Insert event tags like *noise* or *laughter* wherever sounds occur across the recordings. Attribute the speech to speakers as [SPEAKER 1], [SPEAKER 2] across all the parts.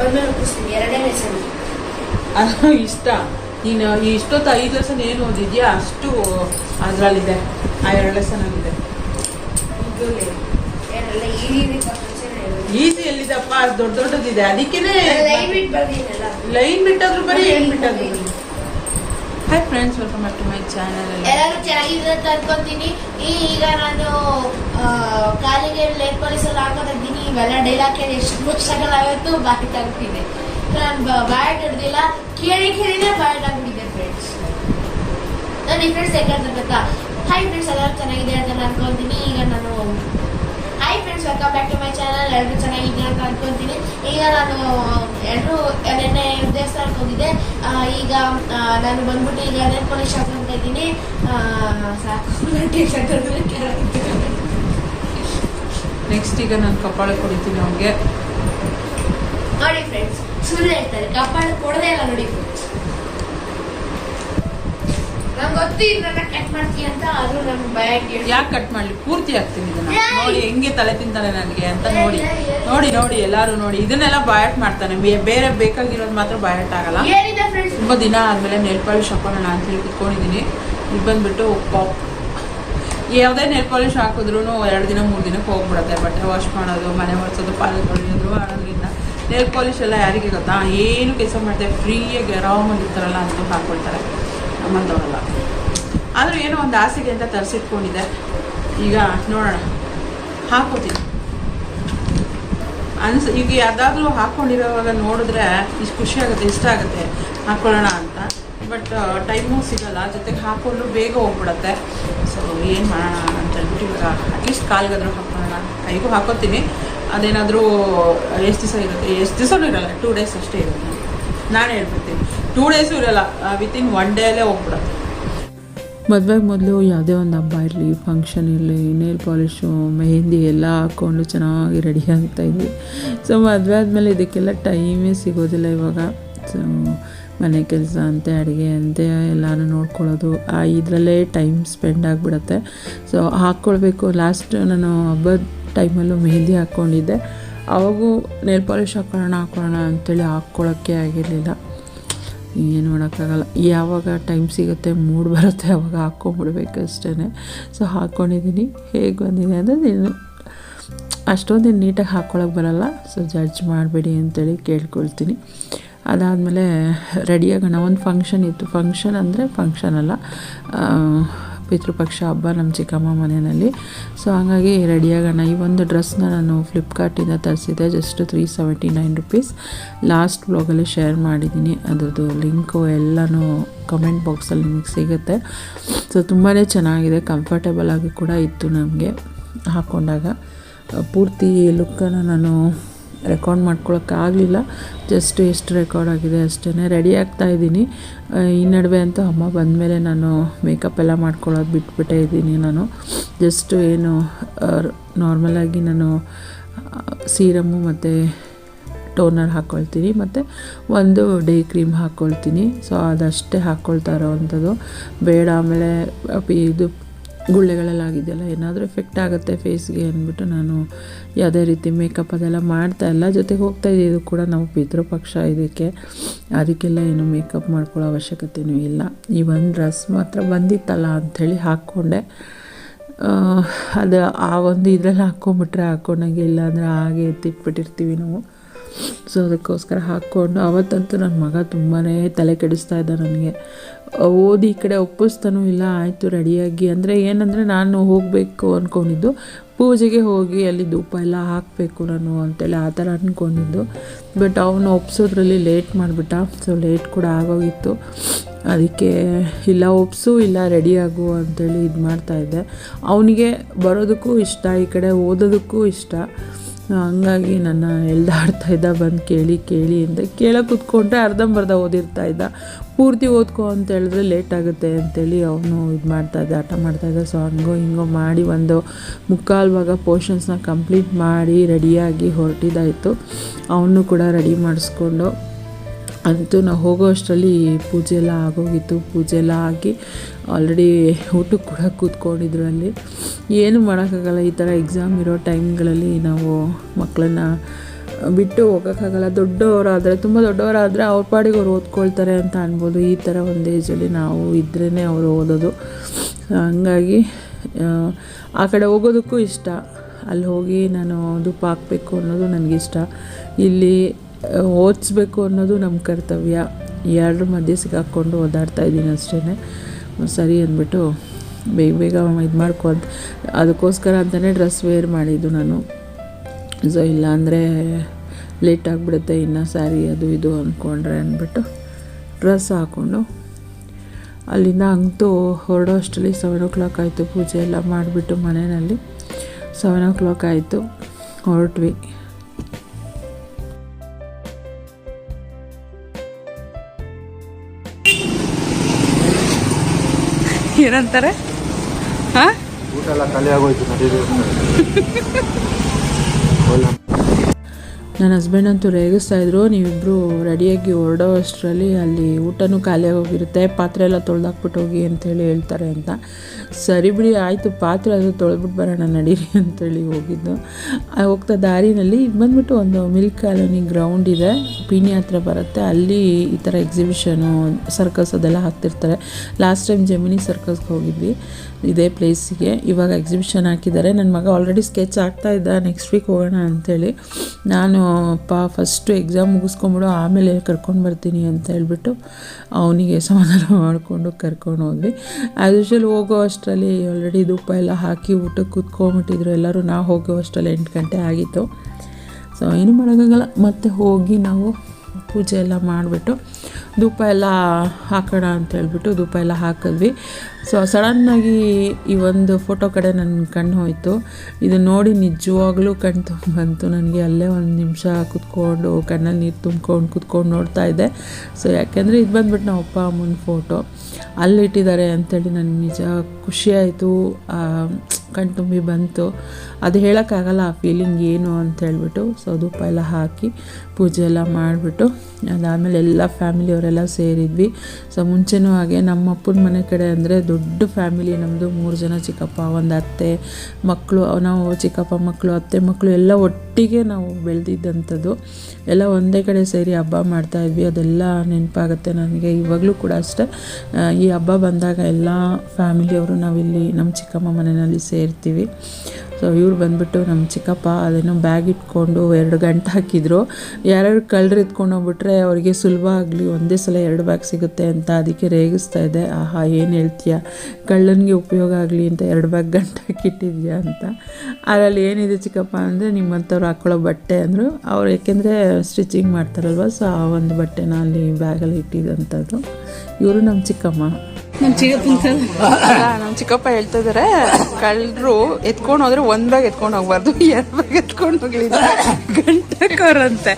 [SPEAKER 1] ಎರಡನೇ ಲೆಸನ್
[SPEAKER 2] ಅದು ಇಷ್ಟ. ನೀನು ಈ ಇಷ್ಟೊತ್ತು ಐದು ಲೆಸನ್ ಏನು ಓದಿದ್ಯಾ? ಅಷ್ಟು ಅದರಲ್ಲಿದೆ. ಆ ಎರಡು ಲೆಸನ್ ಆಗಿದೆ ಈಸಿ ಎಲ್ಲಿದಪ್ಪ? ದೊಡ್ಡ ದೊಡ್ಡದಿದೆ.
[SPEAKER 1] ಅದಕ್ಕೆ
[SPEAKER 2] ಲೈನ್ ಬಿಟ್ಟಾದ್ರು ಬರೀ ಏನ್ ಬಿಟ್ಟಾದ್ರು. Hi friends welcome back to my channel
[SPEAKER 1] ಎಲ್ಲರೂ ಚೆನ್ನಾಗಿದೆ ಅಂತ ಅನ್ಕೊಂತೀನಿ ಈಗ ನಾನು ಕಾಲಿಗೆ ಲೇಟ್ ಪಾಲಿಸಲ್ಲಿ ಹಾಕೊಂಡಿದ್ದೀನಿ ಇವೆಲ್ಲ ಡೈಲಾಗ್ ಕೇಳಿ ಎಷ್ಟು ಮುಚ್ಚಾಗಲ್ಲ ಆಗುತ್ತೆ ಬಾಕಿ ತಗ್ಬಿಟ್ಟಿದೆ ನಾನು ಬಾಯ್ ಹಿಡ್ದಿಲ್ಲ ಕೇಳಿ ಕೇಳಿನೇ ಬಾಯ್ ಆಗ್ಬಿಟ್ಟಿದೆ ಫ್ರೆಂಡ್ಸ್ ನಾನು ಈ ಫ್ರೆಂಡ್ಸ್ ಹೇಗೆ ಗೊತ್ತಾ? ಹಾಯ್ ಫ್ರೆಂಡ್ಸ್ ಎಲ್ಲರೂ ಚೆನ್ನಾಗಿದೆ ಅಂತ ಅನ್ಕೊಂತೀನಿ. ಈಗ ನಾನು hi friends welcome back to my channel ಎಲ್ಲರೂ ಚೆನ್ನಾಗಿದೆ ಅಂತ ಅನ್ಕೊಂತೀನಿ. ಈಗ ನಾನು ಎಲ್ಲರೂ ನೆನ್ನೆ ದೇವಸ್ಥಾನಕ್ಕೆ ಹೋಗಿದ್ದೆ. ಈಗ ನಾನು ಬಂದ್ಬಿಟ್ಟು ಈಗ ನೆನ್ ಪೊಲೀಸ್ ಶಾಪ್ ಅಂತ ಇದ್ದೀನಿ. ಸಾಕು. *laughs*
[SPEAKER 2] ನೆಕ್ಸ್ಟ್ ಈಗ ನಾನು ಕಪಾಳ ಕೊಡಿತೀನಿ ಅವ್ನಿಗೆ.
[SPEAKER 1] ನೋಡಿ ಫ್ರೆಂಡ್ಸ್ ಸುಳ್ಳು ಹೇಳ್ತಾರೆ. ಕಪಾಳ ಕೊಡದೇ ಇಲ್ಲ ನೋಡಿ. ಕಟ್ ಮಾಡ್ತೀಯ ಅಂತ ಭಯ
[SPEAKER 2] ಯಾಕೆ ಕಟ್ ಮಾಡ್ಲಿ? ಪೂರ್ತಿ ಆಗ್ತೀನಿ ಇದನ್ನ. ನೋಡಿ ಹೆಂಗೆ ತಲೆ ತಿಂತಾನೆ ನನಗೆ ಅಂತ ನೋಡಿ. ನೋಡಿ ನೋಡಿ ಎಲ್ಲಾರು ನೋಡಿ. ಇದನ್ನೆಲ್ಲ ಬಾಯಟ್ ಮಾಡ್ತಾನೆ. ಬೇರೆ ಬೇಕಾಗಿರೋದು ಮಾತ್ರ ಬಾಯಟ್ ಆಗಲ್ಲ. ತುಂಬ ದಿನ ಆದಮೇಲೆ ನೆಲ್ ಪಾಲಿಶ್ ಹಾಕೋಣ ಅಂತ ಹೇಳಿ ಕುತ್ಕೊಂಡಿದ್ದೀನಿ ಇಲ್ಲಿ ಬಂದ್ಬಿಟ್ಟು ಪಾಪ್. ಯಾವುದೇ ನೆಲ್ ಪಾಲಿಶ್ ಹಾಕಿದ್ರು ಎರಡು ದಿನ ಮೂರು ದಿನಕ್ಕೆ ಹೋಗ್ಬಿಡುತ್ತೆ. ಬಟ್ಟೆ ವಾಶ್ ಮಾಡೋದು ಮನೆ ಒರೆಸೋದು ಪಾಲು ತೊಳೆಯೋದು ಮಾಡೋದ್ರಿಂದ ನೆಲ್ ಪಾಲಿಶ್ ಎಲ್ಲ ಯಾರಿಗೆ ಗೊತ್ತಾ? ಏನು ಕೆಲಸ ಮಾಡ್ತಾರೆ ಫ್ರೀಯಾಗಿ ಆರಾಮಾಗಿ ಇರ್ತಾರಲ್ಲ ಅಂತ ಹಾಕೊಳ್ತಾರೆ. ನಮ್ಮಂಥವ್ರಲ್ಲ ಆದರೂ ಏನೋ ಒಂದು ಆಸೆಗೆ ಅಂತ ತರಿಸಿಟ್ಕೊಂಡಿದ್ದೆ. ಈಗ ನೋಡೋಣ. ಹಾಕೋತೀನಿ. ಅನ್ಸ್, ಈಗ ಯಾವ್ದಾದ್ರೂ ಹಾಕ್ಕೊಂಡಿರೋವಾಗ ನೋಡಿದ್ರೆ ಇಷ್ಟು ಖುಷಿ ಆಗುತ್ತೆ, ಇಷ್ಟ ಆಗುತ್ತೆ. ಹಾಕ್ಕೊಳ್ಳೋಣ ಅಂತ. ಬಟ್ ಟೈಮು ಸಿಗಲ್ಲ. ಜೊತೆಗೆ ಹಾಕೊಂಡು ಬೇಗ ಹೋಗ್ಬಿಡತ್ತೆ. ಸೊ ಏನು ಮಾಡೋಣ ಅಂತ ಹೇಳ್ಬಿಟ್ಟು ಇವಾಗ ಅಟ್ಲೀಸ್ಟ್ ಕಾಲ್ಗಾದ್ರೂ ಹಾಕ್ಕೊಳ್ಳೋಣ ಕೈಗೂ ಹಾಕೋತೀನಿ. ಅದೇನಾದರೂ, ಎಷ್ಟು ದಿವಸ ಇರುತ್ತೆ? ಎಷ್ಟು ದಿವಸನೂ ಇರಲ್ಲ. ಟೂ ಡೇಸ್ ಅಷ್ಟೇ ಇರುತ್ತೆ. ನಾನು ಹೇಳ್ಬಿಡ್ತೀನಿ. ಟೂ ಡೇಸು ಇರಲ್ಲ. ವಿತಿನ್ ಒನ್ ಡೇಲೇ ಹೋಗ್ಬಿಡುತ್ತೆ.
[SPEAKER 3] ಮದುವೆಗೆ ಮೊದಲು ಯಾವುದೇ ಒಂದು ಹಬ್ಬ ಇರಲಿ ಫಂಕ್ಷನ್ ಇರಲಿ ನೇಲ್ ಪಾಲಿಶು ಮೆಹಂದಿ ಎಲ್ಲ ಹಾಕ್ಕೊಂಡು ಚೆನ್ನಾಗಿ ರೆಡಿ ಆಗ್ತಾಯಿದ್ವಿ ಸೊ ಮದುವೆ ಆದಮೇಲೆ ಇದಕ್ಕೆಲ್ಲ ಟೈಮೇ ಸಿಗೋದಿಲ್ಲ ಇವಾಗ. ಸೊ ಮನೆ ಕೆಲಸ ಅಂತೆ, ಅಡುಗೆ ಅಂತೆ, ಎಲ್ಲನೂ ನೋಡ್ಕೊಳ್ಳೋದು. ಆ, ಇದರಲ್ಲೇ ಟೈಮ್ ಸ್ಪೆಂಡ್ ಆಗಿಬಿಡತ್ತೆ. ಸೊ ಹಾಕ್ಕೊಳ್ಬೇಕು. ಲಾಸ್ಟ್ ನಾನು ಹಬ್ಬದ ಟೈಮಲ್ಲೂ ಮೆಹಂದಿ ಹಾಕ್ಕೊಂಡಿದ್ದೆ. ಅವಾಗೂ ನೇಲ್ ಪಾಲಿಶ್ ಹಾಕ್ಕೊಳ್ಳೋಣ ಹಾಕ್ಕೊಳ್ಳೋಣ ಅಂತೇಳಿ ಹಾಕ್ಕೊಳ್ಳೋಕ್ಕೆ ಆಗಿರಲಿಲ್ಲ. ಏನು ಮಾಡೋಕ್ಕಾಗಲ್ಲ. ಯಾವಾಗ ಟೈಮ್ ಸಿಗುತ್ತೆ ಮೂಡ್ ಬರುತ್ತೆ ಅವಾಗ ಹಾಕ್ಕೊಂಬಿಡ್ಬೇಕು ಅಷ್ಟೇ ಸೊ ಹಾಕ್ಕೊಂಡಿದ್ದೀನಿ ಹೇಗೆ ಬಂದಿದೆ ಅಂದರೆ ನೀನು ಅಷ್ಟೊಂದು ನೀಟಾಗಿ ಹಾಕ್ಕೊಳಕ್ಕೆ ಬರಲ್ಲ. ಸೊ ಜಡ್ಜ್ ಮಾಡಬೇಡಿ ಅಂತೇಳಿ ಕೇಳ್ಕೊಳ್ತೀನಿ. ಅದಾದಮೇಲೆ ರೆಡಿಯಾಗೋಣ ಒಂದು ಫಂಕ್ಷನ್ ಇತ್ತು. ಫಂಕ್ಷನ್ ಅಂದರೆ ಫಂಕ್ಷನ್ ಅಲ್ಲ. ಪಿತೃಪಕ್ಷ ಹಬ್ಬ ನಮ್ಮ ಚಿಕ್ಕಮ್ಮ ಮನೆಯಲ್ಲಿ. ಸೊ ಹಾಗಾಗಿ ರೆಡಿಯಾಗೋಣ ಈ ಒಂದು ಡ್ರೆಸ್ನ ನಾನು ಫ್ಲಿಪ್ಕಾರ್ಟಿಂದ ತರಿಸಿದ್ದೆ just three seventy nine rupees last ಬ್ಲಾಗಲ್ಲಿ share ಮಾಡಿದ್ದೀನಿ, ಅದರದ್ದು ಲಿಂಕು ಎಲ್ಲನೂ ಕಮೆಂಟ್ ಬಾಕ್ಸಲ್ಲಿ ನಿಮಗೆ ಸಿಗುತ್ತೆ. ಸೊ ತುಂಬಾ ಚೆನ್ನಾಗಿದೆ ಕಂಫರ್ಟೇಬಲ್ ಆಗಿ ಕೂಡ ಇತ್ತು ನಮಗೆ ಹಾಕ್ಕೊಂಡಾಗ ಪೂರ್ತಿ ಲುಕ್ಕನ್ನು ನಾನು ರೆಕಾರ್ಡ್ ಮಾಡ್ಕೊಳೋಕ್ಕಾಗಲಿಲ್ಲ ಜಸ್ಟ್ ಎಷ್ಟು ರೆಕಾರ್ಡ್ ಆಗಿದೆ ಅಷ್ಟೇ ರೆಡಿ ಆಗ್ತಾ ಇದ್ದೀನಿ. ಈ ನಡುವೆ ಅಂತೂ ಅಮ್ಮ ಬಂದಮೇಲೆ ನಾನು ಮೇಕಪ್ ಎಲ್ಲ ಮಾಡ್ಕೊಳ್ಳೋದು ಬಿಟ್ಬಿಟ್ಟೇ ಇದ್ದೀನಿ ನಾನು. ಜಸ್ಟ್ ಏನು ನಾರ್ಮಲಾಗಿ ನಾನು ಸೀರಮ್ಮು ಮತ್ತು ಟೋನರ್ ಹಾಕ್ಕೊಳ್ತೀನಿ ಮತ್ತು ಒಂದು ಡೇ ಕ್ರೀಮ್ ಹಾಕ್ಕೊಳ್ತೀನಿ ಸೊ ಅದಷ್ಟೇ ಹಾಕ್ಕೊಳ್ತಾ ಇರೋವಂಥದ್ದು. ಬೇಡ ಆಮೇಲೆ ಇದು ಗುಳ್ಳೆಗಳೆಲ್ಲ ಆಗಿದೆಯಲ್ಲ ಏನಾದರೂ ಎಫೆಕ್ಟ್ ಆಗುತ್ತೆ ಫೇಸ್ಗೆ ಅಂದ್ಬಿಟ್ಟು ನಾನು ಯಾವುದೇ ರೀತಿ ಮೇಕಪ್ ಅದೆಲ್ಲ ಮಾಡ್ತಾ ಇಲ್ಲ. ಜೊತೆಗೆ ಹೋಗ್ತಾ ಇದು ಕೂಡ ನಾವು ಪಿತೃಪಕ್ಷ ಇದಕ್ಕೆ. ಅದಕ್ಕೆಲ್ಲ ಏನು ಮೇಕಪ್ ಮಾಡ್ಕೊಳ್ಳೋ ಅವಶ್ಯಕತೆಯೂ ಇಲ್ಲ. ಈ ಒಂದು ಡ್ರೆಸ್ ಮಾತ್ರ ಬಂದಿತ್ತಲ್ಲ ಅಂಥೇಳಿ ಹಾಕ್ಕೊಂಡೆ. ಅದು ಆ ಒಂದು ಇದರಲ್ಲಿ ಹಾಕ್ಕೊಂಬಿಟ್ರೆ ಹಾಕ್ಕೊಂಡಂಗೆ ಇಲ್ಲ ಅಂದರೆ ಹಾಗೆ ಎತ್ತಿಟ್ಬಿಟ್ಟಿರ್ತೀವಿ ನಾವು. ಸೊ ಅದಕ್ಕೋಸ್ಕರ ಹಾಕ್ಕೊಂಡು, ಅವತ್ತಂತೂ ನನ್ನ ಮಗ ತುಂಬಾ ತಲೆ ಕೆಡಿಸ್ತಾ ಇದ್ದ ನನಗೆ. ಓದಿ ಈ ಕಡೆ ಒಪ್ಪಿಸ್ತಾನೂ ಇಲ್ಲ, ಆಯಿತು ರೆಡಿಯಾಗಿ. ಅಂದರೆ ಏನಂದರೆ ನಾನು ಹೋಗಬೇಕು ಅಂದ್ಕೊಂಡಿದ್ದು ಪೂಜೆಗೆ ಹೋಗಿ ಅಲ್ಲಿ ಧೂಪ ಎಲ್ಲ ಹಾಕಬೇಕು ನಾನು ಅಂತೇಳಿ ಆ ಥರ ಅಂದ್ಕೊಂಡಿದ್ದು ಬಟ್ ಅವನು ಒಪ್ಸೋದ್ರಲ್ಲಿ ಲೇಟ್ ಮಾಡಿಬಿಟ್ಟ. ಸೊ ಲೇಟ್ ಕೂಡ ಆಗೋಗಿತ್ತು. ಅದಕ್ಕೆ ಇಲ್ಲ, ಒಪ್ಸು, ಇಲ್ಲ ರೆಡಿ ಆಗು ಅಂತೇಳಿ ಇದು ಮಾಡ್ತಾಯಿದ್ದೆ ಅವನಿಗೆ ಬರೋದಕ್ಕೂ ಇಷ್ಟ, ಈ ಕಡೆ ಓದೋದಕ್ಕೂ ಇಷ್ಟ. ಹಂಗಾಗಿ ನನ್ನ ಎಳ್ದಾಡ್ತಾ ಇದ್ದ, ಬಂದು ಕೇಳಿ ಕೇಳಿ ಅಂತ ಕೇಳೋಕೆ ಕೂತ್ಕೊಂಡ್ರೆ ಅರ್ಧಂಬರ್ಧ ಓದಿರ್ತಾ ಇದ್ದ. ಪೂರ್ತಿ ಓದ್ಕೊ ಅಂತ ಹೇಳಿದ್ರೆ ಲೇಟ್ ಆಗುತ್ತೆ ಅಂತೇಳಿ ಅವನು ಇದು ಮಾಡ್ತಾ ಇದ್ದ, ಆಟ ಮಾಡ್ತಾ ಇದ್ದ. ಸೊ ಹಂಗೋ ಹಿಂಗೋ ಮಾಡಿ ಒಂದು ಮುಕ್ಕಾಲು ಭಾಗ ಪೋರ್ಷನ್ಸ್ನ ಕಂಪ್ಲೀಟ್ ಮಾಡಿ ರೆಡಿಯಾಗಿ ಹೊರಟಿದ್ದಾಯಿತು. ಅವನು ಕೂಡ ರೆಡಿ ಮಾಡಿಸ್ಕೊಂಡು ಅಂತೂ ನಾವು ಹೋಗೋ ಅಷ್ಟರಲ್ಲಿ ಪೂಜೆ ಎಲ್ಲ ಆಗೋಗಿತ್ತು. ಪೂಜೆ ಎಲ್ಲ ಆಗಿ ಆಲ್ರೆಡಿ ಊಟಕ್ಕೆ ಕೂಡ ಕೂತ್ಕೊಂಡಿದ್ರು ಅಲ್ಲಿ. ಏನು ಮಾಡೋಕ್ಕಾಗಲ್ಲ ಈ ಥರ ಎಕ್ಸಾಮ್ ಇರೋ ಟೈಮ್ಗಳಲ್ಲಿ ನಾವು ಮಕ್ಕಳನ್ನ ಬಿಟ್ಟು ಹೋಗೋಕ್ಕಾಗಲ್ಲ. ದೊಡ್ಡವರಾದರೆ ತುಂಬ ದೊಡ್ಡವರಾದರೆ ಅವ್ರ ಪಾಡಿಗೆ ಅವ್ರು ಓದ್ಕೊಳ್ತಾರೆ ಅಂತ ಅನ್ಬೋದು. ಈ ಥರ ಒಂದು ಏಜಲ್ಲಿ ನಾವು ಇದ್ರೇ ಅವರು ಓದೋದು. ಹಂಗಾಗಿ ಆ, ಕಡೆ ಹೋಗೋದಕ್ಕೂ ಇಷ್ಟ. ಅಲ್ಲಿ ಹೋಗಿ ನಾನು ಧೂಪ ಹಾಕಬೇಕು ಅನ್ನೋದು ನನಗಿಷ್ಟ ಇಲ್ಲಿ ಓದಿಸ್ಬೇಕು ಅನ್ನೋದು ನಮ್ಮ ಕರ್ತವ್ಯ. ಎರಡರ ಮಧ್ಯೆ ಸಿಕ್ಕಾಕ್ಕೊಂಡು ಓದಾಡ್ತಾ ಇದ್ದೀನಿ ಅಷ್ಟೇ ಸರಿ ಅಂದ್ಬಿಟ್ಟು ಬೇಗ ಬೇಗ ಇದು ಮಾಡ್ಕೊಂತ ಅದಕ್ಕೋಸ್ಕರ ಅಂತಲೇ ಡ್ರೆಸ್ ವೇರ್ ಮಾಡಿದ್ದು ನಾನು. ಸೊ ಇಲ್ಲಾಂದರೆ ಲೇಟ್ ಆಗಿಬಿಡುತ್ತೆ, ಇನ್ನು ಸ್ಯಾರಿ ಅದು ಇದು ಅಂದ್ಕೊಂಡ್ರೆ ಅಂದ್ಬಿಟ್ಟು ಡ್ರೆಸ್ ಹಾಕ್ಕೊಂಡು ಅಲ್ಲಿಂದ ಅಂತೂ ಹೊರಡೋ ಅಷ್ಟರಲ್ಲಿ ಸೆವೆನ್ ಓ ಕ್ಲಾಕ್ ಆಯಿತು. ಪೂಜೆ ಎಲ್ಲ ಮಾಡಿಬಿಟ್ಟು ಮನೆಯಲ್ಲಿ ಸೆವೆನ್ ಓ ಕ್ಲಾಕ್ ಆಯಿತು. ಹೊರಟ್ವಿ.
[SPEAKER 2] ಏನಂತಾರೆ? ಹಾಂ?
[SPEAKER 3] ನನ್ನ ಹಸ್ಬೆಂಡ್ ಅಂತೂ ರೇಗಿಸ್ತಾ ಇದ್ರು. ನೀವಿಬ್ಬರು ರೆಡಿಯಾಗಿ ಹೊರಡೋ ಅಷ್ಟರಲ್ಲಿ ಅಲ್ಲಿ ಊಟನೂ ಖಾಲಿಯಾಗಿ ಹೋಗಿರುತ್ತೆ ಪಾತ್ರೆ ಎಲ್ಲ ತೊಳೆದಾಕ್ಬಿಟ್ಟು ಹೋಗಿ ಅಂತೇಳಿ ಹೇಳ್ತಾರೆ ಅಂತ. ಸರಿ ಬಿಡಿ, ಆಯಿತು, ಪಾತ್ರೆ ಅದು ತೊಳೆದ್ಬಿಟ್ಟು ಬರೋಣ, ನಡೀರಿ ಅಂತೇಳಿ ಹೋಗಿದ್ದು. ಹೋಗ್ತಾ ದಾರಿನಲ್ಲಿ ಇದು ಬಂದ್ಬಿಟ್ಟು ಒಂದು ಮಿಲ್ಕ್ ಕಾಲೋನಿ ಗ್ರೌಂಡ್ ಇದೆ ಪೀಣಿ ಹತ್ರ ಬರುತ್ತೆ. ಅಲ್ಲಿ ಈ ಥರ ಎಕ್ಸಿಬಿಷನು ಸರ್ಕಸ್ ಅದೆಲ್ಲ ಹಾಕ್ತಿರ್ತಾರೆ. ಲಾಸ್ಟ್ ಟೈಮ್ ಜಮಿನಿ ಸರ್ಕಸ್ಗೆ ಹೋಗಿದ್ವಿ, ಇದೇ ಪ್ಲೇಸಿಗೆ ಇವಾಗ ಎಕ್ಸಿಬಿಷನ್ ಹಾಕಿದ್ದಾರೆ. ನನ್ನ ಮಗ ಆಲ್ರೆಡಿ ಸ್ಕೆಚ್ ಆಗ್ತಾ ಇದ್ದ ನೆಕ್ಸ್ಟ್ ವೀಕ್ ಹೋಗೋಣ ಅಂಥೇಳಿ ನಾನು ಪಾ ಫಸ್ಟು ಎಕ್ಸಾಮ್ ಮುಗಿಸ್ಕೊಂಬಿಡು, ಆಮೇಲೆ ಕರ್ಕೊಂಡು ಬರ್ತೀನಿ ಅಂತ ಹೇಳ್ಬಿಟ್ಟು ಅವನಿಗೆ ಸಮಾಧಾನ ಮಾಡಿಕೊಂಡು ಕರ್ಕೊಂಡು ಹೋದ್ವಿ. ಆ್ಯಸ್ ಯೂಶಲ್ ಹೋಗೋ ಅಷ್ಟರಲ್ಲಿ ಆಲ್ರೆಡಿ ಧೂಪ ಎಲ್ಲ ಹಾಕಿ ಊಟಕ್ಕೆ ಕೂತ್ಕೊಂಬಿಟ್ಟಿದ್ರು ಎಲ್ಲರೂ ನಾವು ಹೋಗೋ ಅಷ್ಟರಲ್ಲಿ ಎಂಟು ಗಂಟೆ ಆಗಿತ್ತು. ಸೊ ಏನು ಮಾಡೋಕ್ಕಾಗಲ್ಲ. ಮತ್ತೆ ಹೋಗಿ ನಾವು ಪೂಜೆ ಎಲ್ಲ ಮಾಡಿಬಿಟ್ಟು ಧೂಪ ಎಲ್ಲ ಹಾಕೋಣ ಅಂತ ಹೇಳ್ಬಿಟ್ಟು ಧೂಪ ಎಲ್ಲ ಹಾಕಿದ್ವಿ. ಸೊ ಸಡನ್ನಾಗಿ ಈ ಒಂದು ಫೋಟೋ ಕಡೆ ನನ್ನ ಕಣ್ಣು ಹೋಯಿತು. ಇದು ನೋಡಿ ನಿಜವಾಗ್ಲೂ ಕಣ್ಣು ತುಂಬ ನನಗೆ ಅಲ್ಲೇ ಒಂದು ನಿಮಿಷ ಕುತ್ಕೊಂಡು, ಕಣ್ಣಲ್ಲಿ ನೀರು ತುಂಬ್ಕೊಂಡು ಕುತ್ಕೊಂಡು ನೋಡ್ತಾ ಇದ್ದೆ. ಸೊ ಯಾಕೆಂದರೆ ಇದು ಬಂದ್ಬಿಟ್ಟು ನಮ್ಮ ಅಪ್ಪ ಅಮ್ಮನ ಫೋಟೋ ಅಲ್ಲಿಟ್ಟಿದ್ದಾರೆ ಅಂಥೇಳಿ ನನಗೆ ನಿಜ ಖುಷಿ ಆಯಿತು ಕಣ್ ತುಂಬಿ ಬಂತು. ಅದು ಹೇಳೋಕ್ಕಾಗಲ್ಲ ಆ ಫೀಲಿಂಗ್ ಏನು ಅಂತ ಹೇಳ್ಬಿಟ್ಟು ಸೊ ಧೂಪ ಎಲ್ಲ ಹಾಕಿ ಪೂಜೆ ಎಲ್ಲ ಮಾಡಿಬಿಟ್ಟು ಅದಾದಮೇಲೆ ಎಲ್ಲ ಫ್ಯಾಮಿಲಿಯವರೆಲ್ಲ ಸೇರಿದ್ವಿ. ಸೊ ಮುಂಚೆನೂ ಹಾಗೆ ನಮ್ಮ ಅಪ್ಪನ ಮನೆ ಕಡೆ ಅಂದರೆ ದೊಡ್ಡ ಫ್ಯಾಮಿಲಿ ನಮ್ಮದು ಮೂರು ಜನ ಚಿಕ್ಕಪ್ಪ, ಒಂದು ಅತ್ತೆ ಮಕ್ಕಳು ನಾವು ಚಿಕ್ಕಪ್ಪ ಮಕ್ಕಳು ಅತ್ತೆ ಮಕ್ಕಳು ಎಲ್ಲ ಒಟ್ಟಿಗೆ ನಾವು ಬೆಳೆದಿದ್ದಂಥದ್ದು. ಎಲ್ಲ ಒಂದೇ ಕಡೆ ಸೇರಿ ಹಬ್ಬ ಮಾಡ್ತಾ ಇದ್ವಿ. ಅದೆಲ್ಲ ನೆನಪಾಗುತ್ತೆ ನನಗೆ. ಇವಾಗಲೂ ಕೂಡ ಅಷ್ಟೇ. ಈ ಹಬ್ಬ ಬಂದಾಗ ಎಲ್ಲ ಫ್ಯಾಮಿಲಿಯವರು ನಾವಿಲ್ಲಿ ನಮ್ಮ ಚಿಕ್ಕಮ್ಮ ಮನೆಯಲ್ಲಿ ಸೇರ್ತೀವಿ ಸೊ ಇವ್ರು ಬಂದ್ಬಿಟ್ಟು ನಮ್ಮ ಚಿಕ್ಕಪ್ಪ ಅದೇನೋ ಬ್ಯಾಗ್ ಇಟ್ಕೊಂಡು ಎರಡು ಗಂಟೆ ಹಾಕಿದ್ರು. ಯಾರ್ಯಾರು ಕಳ್ಳರು ಎತ್ಕೊಂಡು ಹೋಗ್ಬಿಟ್ರೆ ಅವರಿಗೆ ಸುಲಭ ಆಗಲಿ, ಒಂದೇ ಸಲ ಎರಡು ಬ್ಯಾಗ್ ಸಿಗುತ್ತೆ ಅಂತ ಅದಕ್ಕೆ ರೇಗಿಸ್ತಾ ಇದೆ ಆಹಾ, ಏನು ಹೇಳ್ತೀಯ? ಕಳ್ಳನಿಗೆ ಉಪಯೋಗ ಆಗಲಿ ಅಂತ ಎರಡು ಬ್ಯಾಗ್ ಗಂಟೆ ಹಾಕಿಟ್ಟಿದ್ಯಾ ಅಂತ. ಅದರಲ್ಲಿ ಏನಿದೆ ಚಿಕ್ಕಪ್ಪ ಅಂದರೆ ನಿಮ್ಮಂಥವ್ರು ಹಾಕ್ಕೊಳ್ಳೋ ಬಟ್ಟೆ ಅಂದರು. ಅವ್ರು ಏಕೆಂದರೆ ಸ್ಟಿಚಿಂಗ್ ಮಾಡ್ತಾರಲ್ವ ಸೊ ಆ ಒಂದು ಬಟ್ಟೆನ ಅಲ್ಲಿ ಬ್ಯಾಗಲ್ಲಿ ಇಟ್ಟಿದ್ದಂಥದ್ದು. ಇವರು ನಮ್ಮ ಚಿಕ್ಕಮ್ಮ.
[SPEAKER 2] ನಮ್ಮ ಚಿಕ್ಕಪ್ಪ ನಮ್ಮ ಚಿಕ್ಕಪ್ಪ ಹೇಳ್ತಾ ಇದಾರೆ ಕಳ್ಳರು ಎತ್ಕೊಂಡು ಹೋದ್ರೆ ಒಂದ್ ಬ್ಯಾಗ್ ಎತ್ಕೊಂಡು ಹೋಗ್ಬಾರ್ದು ಎರಡಾಗ ಬ್ಯಾಗ್ ಎತ್ಕೊಂಡು ಹೋಗ್ಲಿ. ಗಂಟಕವ್ರಂತೆ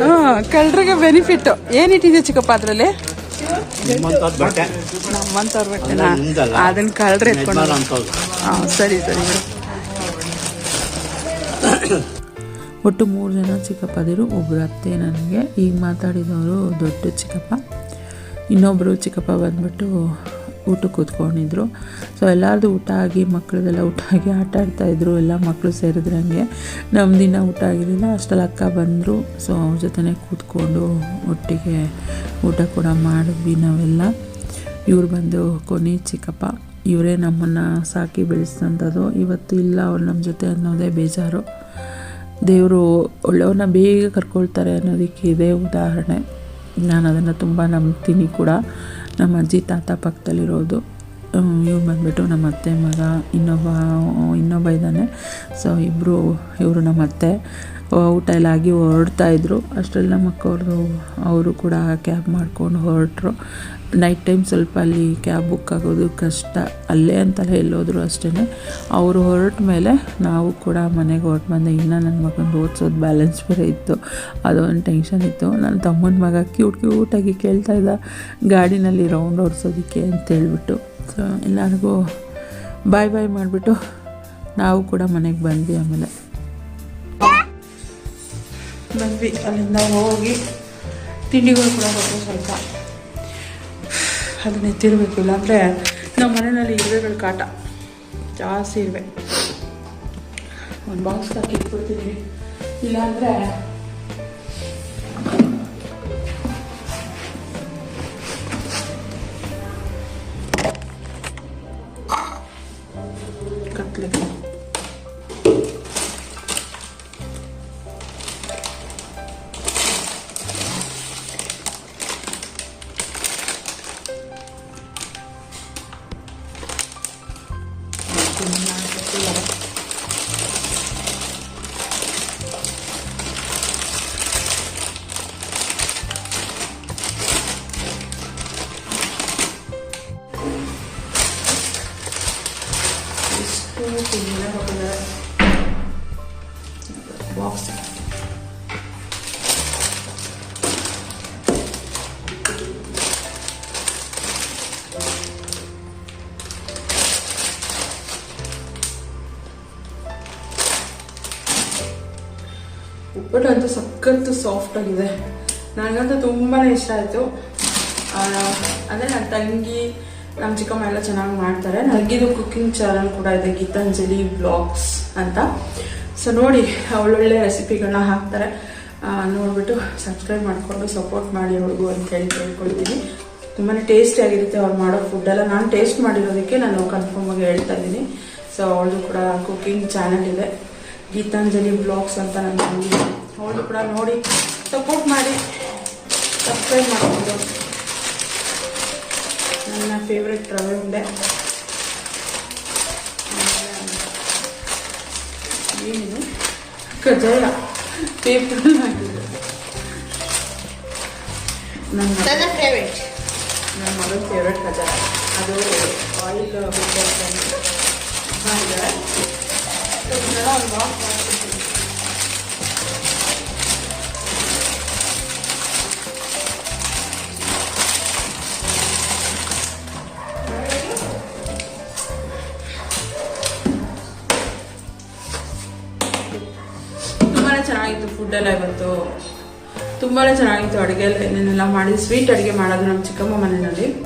[SPEAKER 2] ಹಾ ಕಳ್ಳರಿಗೆ ಬೆನಿಫಿಟ್ ಏನಿಟ್ಟಿದೆ ಚಿಕ್ಕಪ್ಪ ಅದ್ರಲ್ಲಿ? ನಮ್ಮಂತವ್ರ ಬಟ್ಟೆನಾ? ಅದನ್ನ ಕಳ್ಳರು ಎತ್ಕೊಂಡು ಹಾ ಸರಿ ಸರಿ
[SPEAKER 3] ಒಟ್ಟು ಮೂರು ಜನ ಚಿಕ್ಕಪ್ಪದಿರು ಒಬ್ಬರು ಅತ್ತೆ ನನಗೆ. ಈಗ ಮಾತಾಡಿದವರು ದೊಡ್ಡ ಚಿಕ್ಕಪ್ಪ. ಇನ್ನೊಬ್ಬರು ಚಿಕ್ಕಪ್ಪ ಬಂದ್ಬಿಟ್ಟು ಊಟಕ್ಕೆ ಕೂತ್ಕೊಂಡಿದ್ರು. ಸೊ ಎಲ್ಲರದು ಊಟ ಆಗಿ ಮಕ್ಕಳದೆಲ್ಲ ಊಟ ಆಗಿ, ಆಟ ಆಡ್ತಾಯಿದ್ರು ಎಲ್ಲ ಮಕ್ಕಳು ಸೇರಿದ್ರಂಗೆ. ನಮ್ಮ ದಿನ ಊಟ ಆಗಿರಲಿಲ್ಲ. ಅಷ್ಟರಲ್ಲಿ ಅಕ್ಕ ಬಂದರು. ಸೊ ಅವ್ರ ಜೊತೆನೇ ಕೂತ್ಕೊಂಡು ಒಟ್ಟಿಗೆ ಊಟ ಕೂಡ ಮಾಡಿದ್ವಿ ನಾವೆಲ್ಲ. ಇವ್ರು ಬಂದು ಕೊನೆ ಚಿಕ್ಕಪ್ಪ. ಇವರೇ ನಮ್ಮನ್ನು ಸಾಕಿ ಬೆಳೆಸಿದಂಥದ್ದು. ಇವತ್ತು ಇಲ್ಲ ಅವ್ರು ನಮ್ಮ ಜೊತೆ ಅನ್ನೋದೇ ಬೇಜಾರು. ದೇವರು ಒಳ್ಳೆಯವ್ರನ್ನ ಬೇಗ ಕರ್ಕೊಳ್ತಾರೆ ಅನ್ನೋದಕ್ಕೆ ಇದೇ ಉದಾಹರಣೆ. ನಾನು ಅದನ್ನು ತುಂಬ ನಂಬ್ತೀನಿ ಕೂಡ. ನಮ್ಮ ಅಜ್ಜಿ ತಾತ ಪಕ್ಕದಲ್ಲಿರೋದು. ಇವ್ರು ಬಂದ್ಬಿಟ್ಟು ನಮ್ಮ ಅತ್ತೆ ಮಗ, ಇನ್ನೊಬ್ಬ ಇನ್ನೊಬ್ಬ ಇದ್ದಾನೆ. ಸೊ ಇಬ್ಬರು ಇವರು ನಮ್ಮ ಅತ್ತೆ. ಊಟ ಎಲ್ಲ ಆಗಿ ಹೊರಡ್ತಾ ಇದ್ರು. ಅಷ್ಟರಲ್ಲಿ ನಮ್ಮ ಅವರು ಕೂಡ ಕ್ಯಾಬ್ ಮಾಡ್ಕೊಂಡು ಹೊರಟ್ರು. ನೈಟ್ ಟೈಮ್ ಸ್ವಲ್ಪ ಅಲ್ಲಿ ಕ್ಯಾಬ್ ಬುಕ್ ಆಗೋದು ಕಷ್ಟ. ಅಲ್ಲೇ ಅಂತಲ್ಲ ಎಲ್ಲೋದ್ರು ಅಷ್ಟೇ ಅವರು ಹೊರಟ ಮೇಲೆ ನಾವು ಕೂಡ ಮನೆಗೆ ಹೊರಟು ಬಂದೆ. ಇನ್ನೂ ನನ್ನ ಮಗನ ಓದಿಸೋದು ಬ್ಯಾಲೆನ್ಸ್ ಬೇರೆ ಇತ್ತು. ಅದೊಂದು ಟೆನ್ಷನ್ ಇತ್ತು. ನನ್ನ ತಮ್ಮನ ಮಗ ಕ್ಯೂಟ್ ಕ್ಯೂಟಾಗಿ ಕೇಳ್ತಾ ಇದ್ದ. ಗಾಡಿನಲ್ಲಿ ರೌಂಡ್ ಓಡಿಸೋದಕ್ಕೆ ಅಂತ ಹೇಳ್ಬಿಟ್ಟು. ಸೊ ಎಲ್ಲರಿಗೂ ಬಾಯ್ ಬಾಯ್ ಮಾಡಿಬಿಟ್ಟು ನಾವು ಕೂಡ ಮನೆಗೆ ಬಂದ್ವಿ ಆಮೇಲೆ.
[SPEAKER 2] ಬಂದ್ವಿ. ಅಲ್ಲಿಂದ ಹೋಗಿ ತಿಂಡಿಗಳು ಕೂಡ ಕೊಟ್ಟರು ಸ್ವಲ್ಪ. ಅದನ್ನ ಎತ್ತಿರಬೇಕು ಇಲ್ಲಾಂದರೆ ನಮ್ಮ ಮನೆಯಲ್ಲಿ ಇರುವೆಗಳ ಕಾಟ. ಜಾಸ್ತಿ ಇರುವೆ. ಒಂದು ಬಾಕ್ಸ್ ಹಾಕಿ ಇಟ್ಬಿಡ್ತೀನಿ. ಇಲ್ಲಾಂದರೆ ಉಪ್ಪಿಟ್ಟಂತೂ ಸಖತ್ತು ಸಾಫ್ಟ್ ಆಗಿದೆ. ನನಗಂತೂ ತುಂಬಾ ಇಷ್ಟ ಆಯಿತು. ಅಂದರೆ ನನ್ನ ತಂಗಿ ನಮ್ಮ ಚಿಕ್ಕಮ್ಮ ಎಲ್ಲ ಚೆನ್ನಾಗಿ ಮಾಡ್ತಾರೆ. ನನಗಿದು ಕುಕ್ಕಿಂಗ್ ಚಾನಲ್ ಕೂಡ ಇದೆ, ಗೀತಾಂಜಲಿ ಬ್ಲಾಗ್ಸ್ ಅಂತ. ಸೊ ನೋಡಿ, ಒಳ್ಳೊಳ್ಳೆ ರೆಸಿಪಿಗಳನ್ನ ಹಾಕ್ತಾರೆ. ನೋಡಿಬಿಟ್ಟು ಸಬ್ಸ್ಕ್ರೈಬ್ ಮಾಡಿಕೊಂಡು ಸಪೋರ್ಟ್ ಮಾಡಿ ಅವ್ರಿಗೂ ಅಂತ ಹೇಳಿ ಕೇಳ್ಕೊಳ್ತೀನಿ. ತುಂಬಾ ಟೇಸ್ಟಿ ಆಗಿರುತ್ತೆ ಅವ್ರು ಮಾಡೋ ಫುಡ್ಡೆಲ್ಲ ನಾನು ಟೇಸ್ಟ್ ಮಾಡಿರೋದಕ್ಕೆ ನಾನು ಕನ್ಫರ್ಮ್ ಆಗಿ ಹೇಳ್ತಾ ಇದ್ದೀನಿ. ಸೊ ಅವಳದು ಕೂಡ ಕುಕ್ಕಿಂಗ್ ಚಾನಲ್ ಇದೆ. ಗೀತಾಂಜಲಿ ಬ್ಲಾಗ್ಸ್ ಅಂತ ನನ್ನ ತಂಗಿ ಅವಳು ಕೂಡ ನೋಡಿ. ಸಪೋರ್ಟ್ ಮಾಡಿ. ಸಬ್ಸ್ಕ್ರೈಬ್ ಮಾಡಿಕೊಂಡು. ನನ್ನ ಫೇವ್ರೆಟ್ ರವೆ ಉಂಡೆ ಏನಿದು? ಕಜಾಯ ಪೇಪರ್ ಹಾಕಿದೆ ನನ್ನ
[SPEAKER 1] ಫೇವ್ರೇಟ್
[SPEAKER 2] ನನ್ನ ಮಗಳ ಫೇವ್ರೆಟ್ ಕಜಾಯ ಅದು ಆಯಿಲ್ ಮಾಡಿದ್ದಾರೆ ತುಂಬಾ ಚೆನ್ನಾಗಿತ್ತು ಫುಡ್ಡೆಲ್ಲ ಇವತ್ತು. ತುಂಬಾ ಚೆನ್ನಾಗಿತ್ತು ಅಡುಗೆ ಎಲ್ಲ ಏನೇನೆಲ್ಲ ಮಾಡಿ ಸ್ವೀಟ್ ಅಡುಗೆ ಮಾಡೋದು ನಮ್ಮ ಚಿಕ್ಕಮ್ಮ ಮನೆಯಲ್ಲಿ.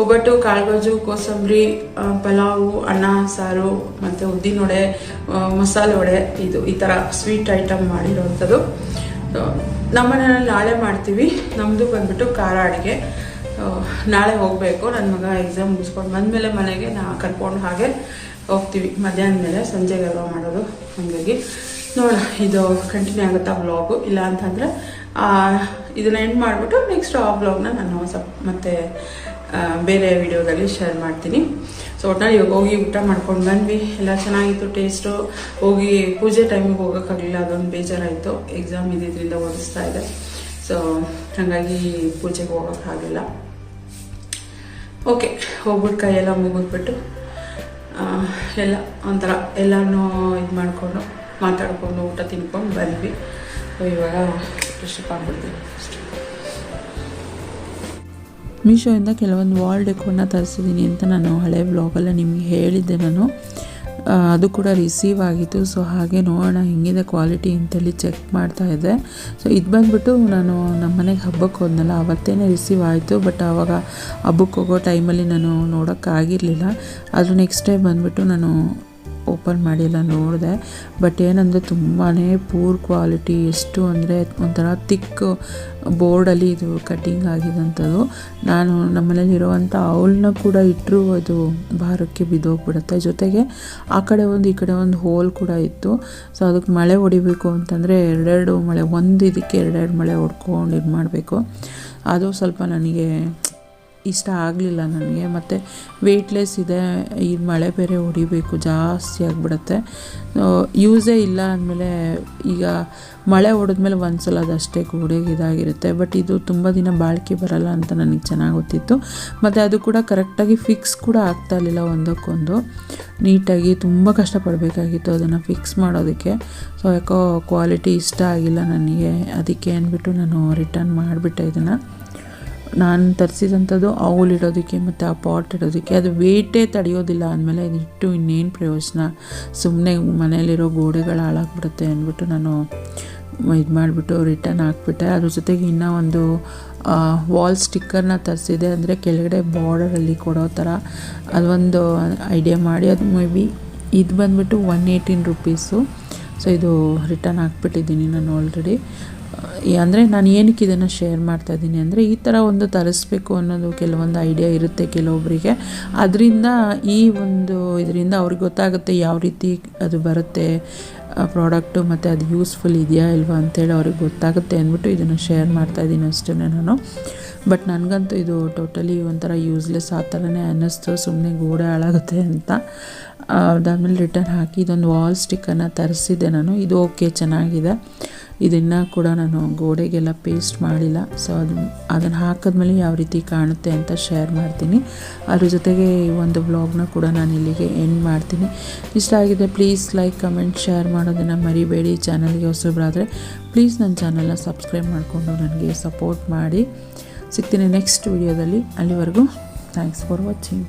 [SPEAKER 2] ಒಬ್ಬಟ್ಟು ಕಾಳುಗೊಜ್ಜು ಕೋಸಂಬರಿ ಪಲಾವು, ಅನ್ನ, ಸಾರು ಮತ್ತು ಉದ್ದಿನ ವಡೆ ಮಸಾಲೆ ವಡೆ ಇದು ಈ ಥರ ಸ್ವೀಟ್ ಐಟಮ್ ಮಾಡಿರೋವಂಥದ್ದು. ನಮ್ಮ ಮನೆಯಲ್ಲಿ ನಾಳೆ ಮಾಡ್ತೀವಿ. ನಮ್ಮದು ಬಂದ್ಬಿಟ್ಟು ಖಾರ ಅಡುಗೆ. ನಾಳೆ ಹೋಗಬೇಕು. ನನ್ನ ಮಗ ಎಕ್ಸಾಮ್ ಮುಗಿಸ್ಕೊಂಡು ಬಂದಮೇಲೆ ಮನೆಗೆ ನಾ ಕರ್ಕೊಂಡು ಹಾಗೆ ಹೋಗ್ತೀವಿ. ಮಧ್ಯಾಹ್ನ ಮೇಲೆ ಸಂಜೆಗೆಲ್ಲ ಮಾಡೋದು. ಹಾಗಾಗಿ ನೋಡ ಇದು ಕಂಟಿನ್ಯೂ ಆಗುತ್ತಾ ವ್ಲಾಗು ಇಲ್ಲ ಅಂತಂದರೆ ಇದನ್ನ ಎಂಡ್ ಮಾಡಿಬಿಟ್ಟು ನೆಕ್ಸ್ಟ್ ಆ ವ್ಲಾಗ್ನ ನಾನು ಸಪ್ ಮತ್ತೆ ಬೇರೆ ವಿಡಿಯೋದಲ್ಲಿ ಶೇರ್ ಮಾಡ್ತೀನಿ. ಸೊ ಒಟ್ನಲ್ಲಿ ಇವಾಗ ಹೋಗಿ ಊಟ ಮಾಡ್ಕೊಂಡು ಬಂದ್ವಿ. ಎಲ್ಲ ಚೆನ್ನಾಗಿತ್ತು ಟೇಸ್ಟು ಹೋಗಿ ಪೂಜೆ ಟೈಮಿಗೆ ಹೋಗೋಕ್ಕಾಗಲಿಲ್ಲ, ಅದೊಂದು ಬೇಜಾರಾಯಿತು. ಎಕ್ಸಾಮ್ ಇದ್ದಿದ್ದರಿಂದ ಓದಿಸ್ತಾ ಇದೆ ಸೊ ಹಾಗಾಗಿ ಪೂಜೆಗೆ ಹೋಗೋಕ್ಕಾಗಲಿಲ್ಲ ಓಕೆ ಹೋಗ್ಬಿಟ್ಟು ಕೈಯೆಲ್ಲ ಮುಗಿದ್ಬಿಟ್ಟು ಎಲ್ಲ ಒಂಥರ ಎಲ್ಲನೂ ಇದು ಮಾಡಿಕೊಂಡು, ಮಾತಾಡ್ಕೊಂಡು, ಊಟ ತಿನ್ಕೊಂಡು ಬಂದ್ವಿ. ಇವಾಗ ಫ್ರೆಶಪ್ ಆಗ್ಬಿಡ್ತೀವಿ
[SPEAKER 3] ಮೀಶೋಯಿಂದ ಕೆಲವೊಂದು ವಾಲ್ ಡೆಕೋರ್ನ ತರಿಸಿದ್ದೀನಿ ಅಂತ ನಾನು ಹಳೆ ಬ್ಲಾಗಲ್ಲಿ ನಿಮಗೆ ಹೇಳಿದ್ದೆ ನಾನು. ಅದು ಕೂಡ ರಿಸೀವ್ ಆಗಿತ್ತು. ಸೊ ಹಾಗೆ ನೋಡೋಣ, ಹೆಂಗಿದೆ ಕ್ವಾಲಿಟಿ ಅಂತೇಳಿ ಚೆಕ್ ಮಾಡ್ತಾ ಇದ್ದೆ. ಸೊ ಇದು ಬಂದ್ಬಿಟ್ಟು ನಾನು ನಮ್ಮ ಮನೆಗೆ ಹಬ್ಬಕ್ಕೆ ಹೋದ್ನಲ್ಲ ಅವತ್ತೇ ರಿಸೀವ್ ಆಯಿತು. ಬಟ್ ಆವಾಗ ಹಬ್ಬಕ್ಕೆ ಹೋಗೋ ಟೈಮಲ್ಲಿ ನಾನು ನೋಡೋಕ್ಕಾಗಿರಲಿಲ್ಲ. ಆದರೂ ನೆಕ್ಸ್ಟ್ ಟೈಮ್ ಬಂದುಬಿಟ್ಟು ನಾನು ಓಪನ್ ಮಾಡಿಲ್ಲ, ನೋಡಿದೆ. ಬಟ್ ಏನಂದರೆ ತುಂಬಾ ಪೂರ್ ಕ್ವಾಲಿಟಿ, ಎಷ್ಟು ಅಂದರೆ ಒಂಥರ ತಿಕ್ ಬೋರ್ಡಲ್ಲಿ ಇದು ಕಟ್ಟಿಂಗ್ ಆಗಿದಂಥದ್ದು. ನಾನು ನಮ್ಮನೇಲಿರುವಂಥ ಅವಳನ್ನ ಕೂಡ ಇಟ್ಟರು ಅದು ಭಾರಕ್ಕೆ ಬಿದ್ದೋಗ್ಬಿಡುತ್ತೆ. ಜೊತೆಗೆ ಆ ಕಡೆ ಒಂದು, ಈ ಕಡೆ ಒಂದು ಹೋಲ್ ಕೂಡ ಇತ್ತು. ಸೊ, ಅದಕ್ಕೆ ಮಳೆ ಹೊಡಿಬೇಕು ಅಂತಂದರೆ ಎರಡೆರಡು ಮಳೆ, ಒಂದು ಇದಕ್ಕೆ ಎರಡೆರಡು ಮಳೆ ಹೊಡ್ಕೊಂಡು ಇದು ಮಾಡಬೇಕು ಅದು ಸ್ವಲ್ಪ ನನಗೆ ಇಷ್ಟ ಆಗಲಿಲ್ಲ ನನಗೆ. ಮತ್ತು ವೆಯ್ಟ್ಲೆಸ್ ಇದೆ, ಈ ಮಳೆ ಬೇರೆ ಹೊಡಿಬೇಕು, ಜಾಸ್ತಿ ಆಗಿಬಿಡುತ್ತೆ. ಯೂಸೇ ಇಲ್ಲ ಅಂದಮೇಲೆ ಈಗ ಮಳೆ ಹೊಡೆದ್ಮೇಲೆ ಒಂದ್ಸಲ ಅದಷ್ಟೇ ಕೂಡಿ ಇದಾಗಿರುತ್ತೆ. ಬಟ್ ಇದು ತುಂಬ ದಿನ ಬಾಳಿಕೆ ಬರಲ್ಲ ಅಂತ ನನಗೆ ಚೆನ್ನಾಗಿ ಗೊತ್ತಿತ್ತು. ಮತ್ತು ಅದು ಕೂಡ ಕರೆಕ್ಟಾಗಿ ಫಿಕ್ಸ್ ಕೂಡ ಆಗ್ತಾ ಇರಲಿಲ್ಲ ಒಂದಕ್ಕೊಂದು. ನೀಟಾಗಿ ತುಂಬ ಕಷ್ಟಪಡಬೇಕಾಗಿತ್ತು ಅದನ್ನು ಫಿಕ್ಸ್ ಮಾಡೋದಕ್ಕೆ. ಸೊ ಯಾಕೋ ಕ್ವಾಲಿಟಿ ಇಷ್ಟ ಆಗಿಲ್ಲ ನನಗೆ. ಅದಕ್ಕೆ ಅಂದ್ಬಿಟ್ಟು ನಾನು ರಿಟರ್ನ್ ಮಾಡಿಬಿಟ್ಟೆ ಇದನ್ನು. ನಾನು ತರಿಸಿದಂಥದ್ದು ಇಡೋದಕ್ಕೆ ಮತ್ತು ಆ ಪಾಟ್ ಇಡೋದಕ್ಕೆ. ಅದು ವೇಟೇ ತಡೆಯೋದಿಲ್ಲ ಅಂದಮೇಲೆ ಇದಿಟ್ಟು ಇನ್ನೇನು ಪ್ರಯೋಜನ? ಸುಮ್ಮನೆ ಮನೇಲಿರೋ ಗೋಡೆಗಳು ಹಾಳಾಗ್ಬಿಡುತ್ತೆ ಅಂದ್ಬಿಟ್ಟು ನಾನು ಇದು ಮಾಡಿಬಿಟ್ಟು ರಿಟರ್ನ್ ಹಾಕ್ಬಿಟ್ಟೆ. ಅದ್ರ ಜೊತೆಗೆ ಇನ್ನೂ ಒಂದು ವಾಲ್ ಸ್ಟಿಕ್ಕರ್ನ ತರಿಸಿದೆ ಅಂದರೆ ಕೆಳಗಡೆ ಬಾರ್ಡರಲ್ಲಿ ಕೊಡೋ ಥರ ಅದೊಂದು ಐಡಿಯಾ ಮಾಡಿ ಅದು ಮೇ ಬಿ ಇದು ಬಂದುಬಿಟ್ಟು ಒನ್ ಏಯ್ಟೀನ್ ರುಪೀಸು ಸೊ ಇದು ರಿಟರ್ನ್ ಹಾಕ್ಬಿಟ್ಟಿದ್ದೀನಿ ನಾನು ಆಲ್ರೆಡಿ ಅಂದರೆ ನಾನು ಏನಕ್ಕೆ ಇದನ್ನು ಶೇರ್ ಮಾಡ್ತಾ ಇದ್ದೀನಿ ಅಂದರೆ ಈ ಥರ ಒಂದು ತರಿಸ್ಬೇಕು ಅನ್ನೋದು ಕೆಲವೊಂದು ಐಡಿಯಾ ಇರುತ್ತೆ ಕೆಲವೊಬ್ಬರಿಗೆ ಅದರಿಂದ ಈ ಒಂದು ಇದರಿಂದ ಅವ್ರಿಗೆ ಗೊತ್ತಾಗುತ್ತೆ ಯಾವ ರೀತಿ ಅದು ಬರುತ್ತೆ ಪ್ರಾಡಕ್ಟು ಮತ್ತು ಅದು ಯೂಸ್ಫುಲ್ ಇದೆಯಾ ಇಲ್ವಾ ಅಂತೇಳಿ ಅವ್ರಿಗೆ ಗೊತ್ತಾಗುತ್ತೆ ಅಂದ್ಬಿಟ್ಟು ಇದನ್ನು ಶೇರ್ ಮಾಡ್ತಾ ಇದ್ದೀನಿ ಅಷ್ಟೇ ನಾನು. ಬಟ್ ನನಗಂತೂ ಇದು ಟೋಟಲಿ ಒಂಥರ ಯೂಸ್ಲೆಸ್ ಆ ಥರನೇ ಅನ್ನಿಸ್ತು ಸುಮ್ಮನೆ ಗೋಡೆ ಹಾಳಾಗುತ್ತೆ ಅಂತ. ಅದಾದಮೇಲೆ ರಿಟರ್ನ್ ಹಾಕಿ ಇದೊಂದು ವಾಲ್ ಸ್ಟಿಕ್ಕನ್ನು ತರಿಸಿದ್ದೆ ನಾನು. ಇದು ಓಕೆ, ಚೆನ್ನಾಗಿದೆ. ಇದನ್ನು ಕೂಡ ನಾನು ಗೋಡೆಗೆಲ್ಲ ಪೇಸ್ಟ್ ಮಾಡಿಲ್ಲ. ಸೊ ಅದು, ಅದನ್ನು ಹಾಕಿದ್ಮೇಲೆ ಯಾವ ರೀತಿ ಕಾಣುತ್ತೆ ಅಂತ ಶೇರ್ ಮಾಡ್ತೀನಿ. ಅದ್ರ ಜೊತೆಗೆ ಈ ಒಂದು ಬ್ಲಾಗ್ನ ಕೂಡ ನಾನು ಇಲ್ಲಿಗೆ ಎಂಡ್ ಮಾಡ್ತೀನಿ. ಇಷ್ಟ ಆಗಿದೆ ಪ್ಲೀಸ್ ಲೈಕ್, ಕಮೆಂಟ್, ಶೇರ್ ಮಾಡೋದನ್ನು ಮರಿಬೇಡಿ. ಚಾನಲ್ಗೆ ಹೊಸಬ್ರಾದರೆ ಪ್ಲೀಸ್ ನನ್ನ ಚಾನಲ್ನ ಸಬ್ಸ್ಕ್ರೈಬ್ ಮಾಡಿಕೊಂಡು ನನಗೆ ಸಪೋರ್ಟ್ ಮಾಡಿ. ಸಿಗ್ತೀನಿ ನೆಕ್ಸ್ಟ್ ವೀಡಿಯೋದಲ್ಲಿ. ಅಲ್ಲಿವರೆಗೂ ಥ್ಯಾಂಕ್ಸ್ ಫಾರ್ ವಾಚಿಂಗ್.